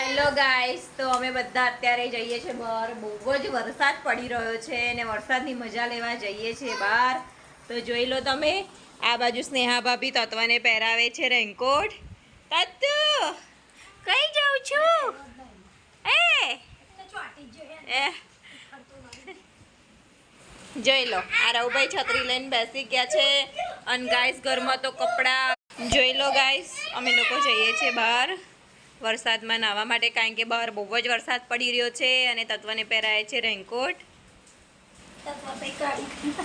Hello guys તો અમે બધા અત્યારે જઈએ છીએ બહાર. બહુ જ વરસાદ પડી રહ્યો છે અને વરસાદની મજા લેવા જઈએ છીએ બહાર. તો જોઈ લો તમે, આ બાજુ સ્નેહા ભાભી તત્વને પહેરાવે છે રેનકોટ. તત્વ કઈ જાઉં છું? એ જોઈ લો, આ રવભાઈ છત્રી લઈને બેસી ગયા છે. અને ગાઈસ ઘરમાં તો કપડાં. જોઈ લો ગાઈસ અમે લોકો જઈએ છીએ બહાર. વરસાદમાં નાહવા માટે કારણ કે બહાર બહુ જ વરસાદ પડી રહ્યો છે અને તત્વને પહેરાય છે રેનકોટ.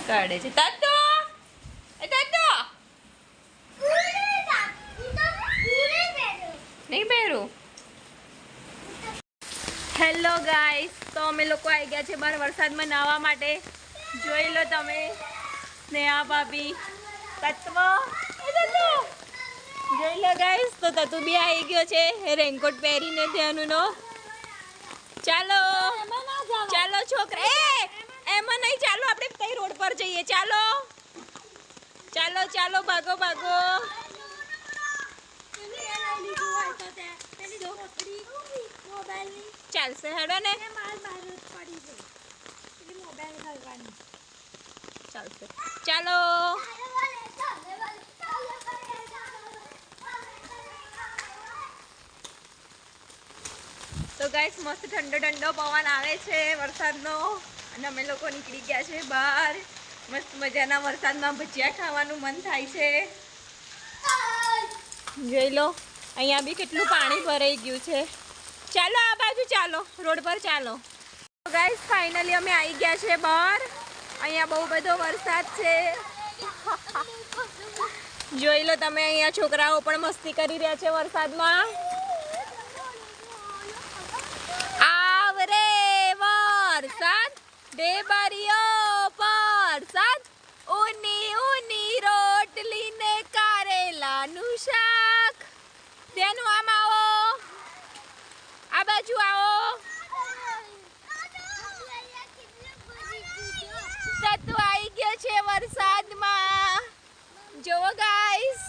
કાઢે. છે. તત્વ! એ તત્વ! નહીં પહેરું. હેલો ગાઈસ તો અમે લોકો આવી ગયા છે બહાર વરસાદમાં નાહવા માટે. જોઈ લો તમે. સ્નેહા ભાભી. તત્વ. તત્વ! જોઈ લો તો તતુ બી આવી ગયો છે. રેનકોટ પહેરીને ત્યાંનું નો ચાલો. ચાલો છોકરા. એ, એમાં નહીં, ચાલો, આપણે કઈ રોડ પર જઈએ. ચાલો. ચાલો ચાલો, ભાગો ભાગો. ચાલશે, હેડો ચાલશે. ચાલો. તો ગાઈસ મસ્ત ઠંડો ઠંડો પવન આવે છે વરસાદનો. અને અમે લોકો નીકળી ગયા છે બહાર. મસ્ત મજાના વરસાદમાં ભજીયા ખાવાનું મન થાય છે. જોઈ લો, અહીંયા બી કેટલું પાણી ભરાઈ ગયું છે. ચાલો, આ બાજુ ચાલો, રોડ પર ચાલો. ગાઈસ ફાઇનલી અમે આવી ગયા છે બહાર. અહીંયા બહુ બધો વરસાદ છે. જોઈ લો તમે, અહીંયા છોકરાઓ પણ મસ્તી કરી રહ્યા છે વરસાદમાં આવરે ડેબરીઓ વરસાદ ઉની ઊની રોટલી ને કારેલાનું શાક. તેનું આમ આવો. આ બાજુ આવો. તત્વ ગયો છે વરસાદમાં. જોવો ગાઈસ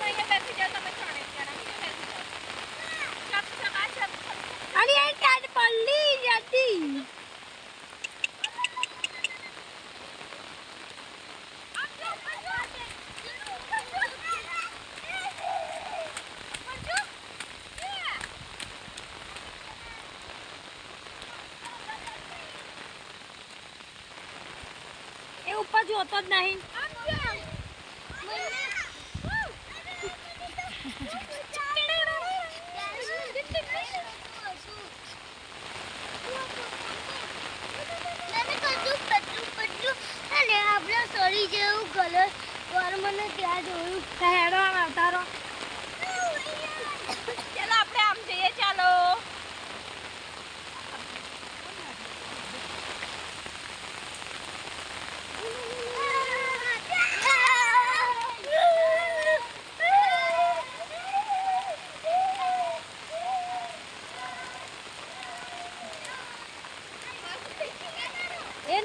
અહીંયા બેસી જાઓ તમે ત્રણે જણા ચપ ચપ આ ચપ જોતો જ નહીં સરી જેવું કલર વાર મને ત્યાં જોયું હેડો આમ આવતા રહો ચાલો આપણે આમ જઈએ ચાલો એ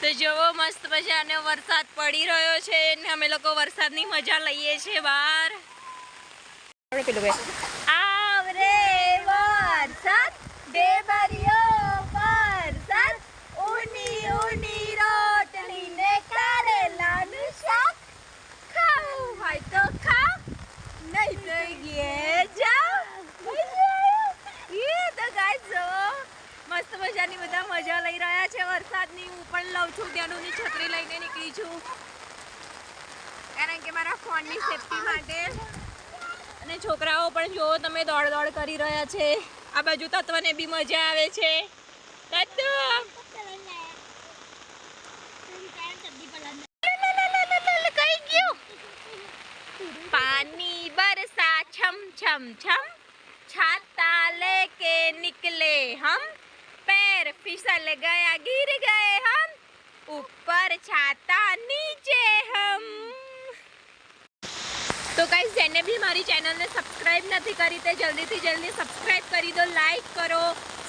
તો જોવો મસ્ત મજાનો વરસાદ પડી રહ્યો છે ને અમે લોકો વરસાદની મજા લઈએ છીએ બહાર. આવરે વરસાદ ડેબરિયો વરસાદ ઊની ઊની કારણ કે મારા ફોનની સેફટી માટે અને છોકરાઓ પણ જો તમે દોડ દોડ કરી રહ્યા છે આ બાજુ તત્વને બી મજા આવે છે તત્વ કઈ ગયું पानी बरसा छम छम छम छाता लेके निकले हम पैर फिसल गया गिर गए हम ऊपर छाता નીચે હમ તો કાંઈ જેને બી મારી ચેનલને સબસ્ક્રાઈબ નથી કરી તે જલ્દીથી જલ્દી સબસ્ક્રાઈબ કરી દો લાઈક કરો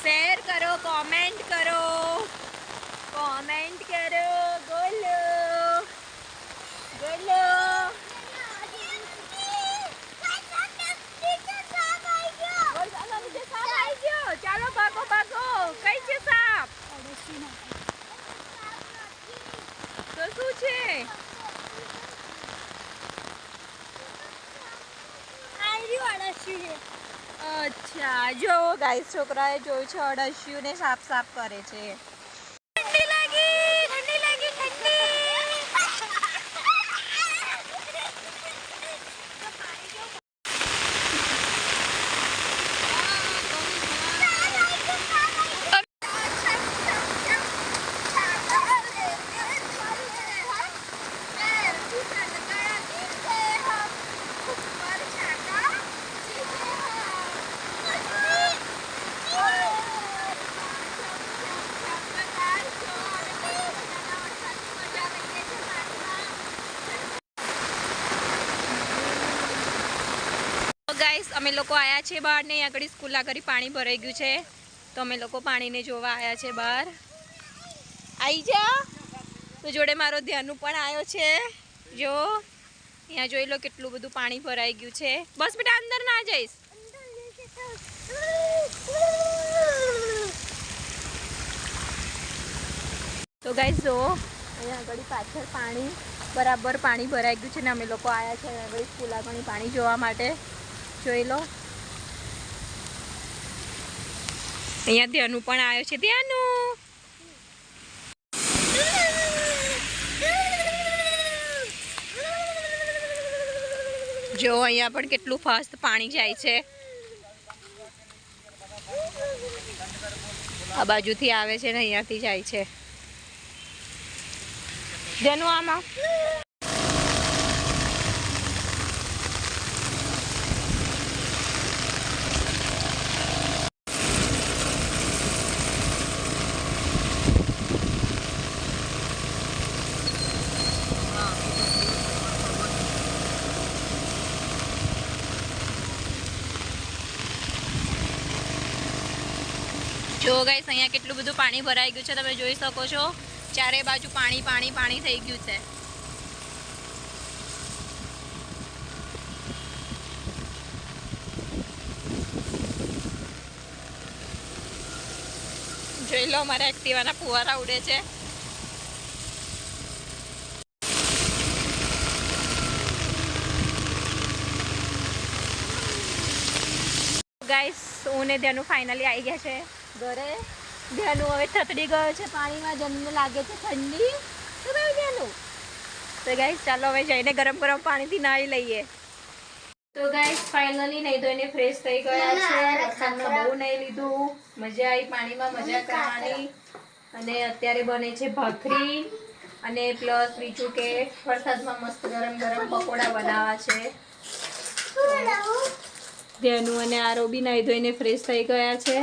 શેર કરો કોમેન્ટ કરો. કોમેન્ટ કરો, બોલો. બોલો. ચાલો ભાગો ભાગો કઈ છે સાપ તો શું છે અચ્છા જો ગાઈસ છોકરાએ જોયું છે અડસ્યું ને સાફ સાફ કરે છે. ગાઈસ, અમે લોકો આયા છે બહાર ને આગળ સ્કૂલ આગળ પાણી ભરાઈ ગયું છે. તો અમે લોકો પાણીને જોવા આવ્યા છે બહાર. આવી જા તો જોડે મારો ધ્યાનનું પણ આવ્યો છે. જો, અહીંયા જોઈ લો કેટલું બધું પાણી ભરાઈ ગયું છે. બસ બેટા, અંદર ના જઈશ. તો ગાઈસ, જો, અહીંયા આગળ પાછળ પાણી, બરાબર પાણી ભરાઈ ગયું છે ને અમે લોકો આવ્યા છે અહીંયા આગળ સ્કૂલ આગળ પાણી જોવા માટે. જોઈ લો. અહીંયા ધ્યાનું પણ આવ્યો છે. ધ્યાનું! જો, અહીંયા પણ કેટલું ફાસ્ટ પાણી જાય છે. આ બાજુથી આવે છે ને અહીંયાથી જાય છે. જેનું આમાં. જો ગાઈસ, અહીંયા કેટલું બધું પાણી ભરાઈ ગયું છે, તમે જોઈ શકો છો. ચારે બાજુ પાણી પાણી પાણી થઈ ગયું છે. જોઈ લો, અમારા એક્ટિવાના ફુવારા ઉડે છે. ગાઈસ હું ને ધ્યાનું ફાઇનલી આવી ગયા છે. ઘરે. ધ્યાનું હવે થતડી ગયો છે પાણીમાં જમીને લાગે છે ઠંડી. શું કહ્યું ધ્યાનું તો ગાઈસ ચાલો હવે જઈને ગરમ ગરમ પાણીથી નાહી લઈએ. તો ગાઈસ ફાઇનલી નહીં ધોઈને ફ્રેશ થઈ ગયા છે. વરસાદમાં બહુ નહીં લીધું. મજા આવી પાણીમાં મજા કરવાની. અને અત્યારે બને છે ભાખરી. અને પ્લસ બીજું કે વરસાદમાં મસ્ત ગરમ ગરમ પકોડા બનાવવા છે. ધ્યાનું અને આરો બી નાહી ધોઈને ફ્રેશ થઈ ગયા છે.